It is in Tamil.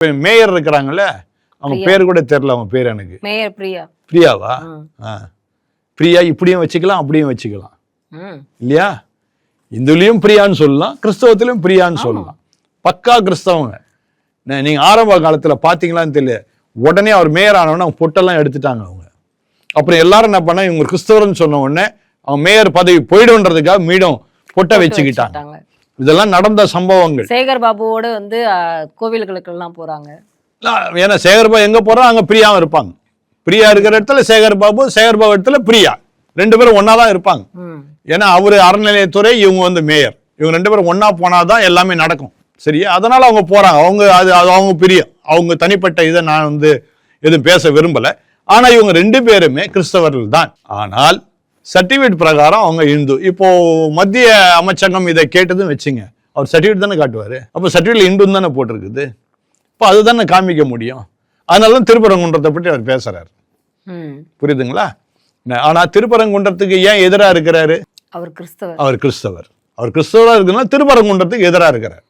இப்ப மேயர் இருக்கிறாங்கல்ல அவங்க பேர் கூட தெரியல அவங்க பேர் எனக்கு. மேயர் பிரியா. பிரியாவா. ஆ. பிரியா இப்படியும் வச்சுக்கலாம் அப்படியும் வச்சுக்கலாம். இல்லையா? இந்துலயும் பிரியான்னு சொல்லலாம் கிறிஸ்தவத்திலும் பிரியான்னு சொல்லலாம். பக்கா கிறிஸ்தவங்க. நீங்க ஆரம்ப காலத்துல பாத்தீங்களான்னு தெரியல. உடனே அவர் மேயர் ஆனவொடனே அவங்க பொட்டெல்லாம் எடுத்துட்டாங்க அவங்க. அப்புறம் எல்லாரும் என்ன பண்ணா இவங்க கிறிஸ்தவர்னு சொன்ன உடனே அவங்க மேயர் பதவி போயிடும்ன்றதுக்காக மீண்டும் பொட்டை வச்சுக்கிட்டாங்க. இதெல்லாம் நடந்த சம்பவங்கள். சேகர் பாபுவோட வந்து கோவில்களுக்கு எல்லாம் போறாங்க. ஏன்னா சேகர்பாபு எங்க போறோம் அங்க பிரியாவும் இருப்பாங்க. பிரியா இருக்கிற இடத்துல சேகர் பாபு சேகர் பாபு இடத்துல பிரியா. ரெண்டு பேரும் ஒண்ணா தான் இருப்பாங்க. ஏன்னா அவரு அறநிலையத்துறை இவங்க வந்து மேயர். இவங்க ரெண்டு பேரும் ஒண்ணா போனாதான் எல்லாமே நடக்கும். சரியா? அதனால அவங்க போறாங்க. அவங்க அது அது அவங்க பிரியம். அவங்க தனிப்பட்ட இதை நான் வந்து எதுவும் பேச விரும்பல. ஆனா இவங்க ரெண்டு பேருமே கிறிஸ்தவர்கள் தான் ஆனால் சர்டிபிகேட் பிரகாரம் அவங்க இந்து. இப்போ மத்திய அமைச்சகம் இதை கேட்டதும் வச்சுங்க. அவர் சர்டிபிகேட் தானே காட்டுவாரு. அப்போ சர்டிபிகேட் இந்துன்னு தானே போட்டிருக்குது. இப்போ அதுதானே காமிக்க முடியும். அதனால தான் திருப்பரங்குன்றத்தை பற்றி அவர் பேசுறாரு. ம். புரியுதுங்களா? ந- ஆனா திருப்பரங்குன்றத்துக்கு ஏன் எதிரா இருக்கிறாரு? அவர் கிறிஸ்தவர். அவர் கிறிஸ்தவர். அவர் கிறிஸ்தவரா இருக்குன்னா திருப்பரங்குன்றத்துக்கு எதிரா இருக்கிறார்.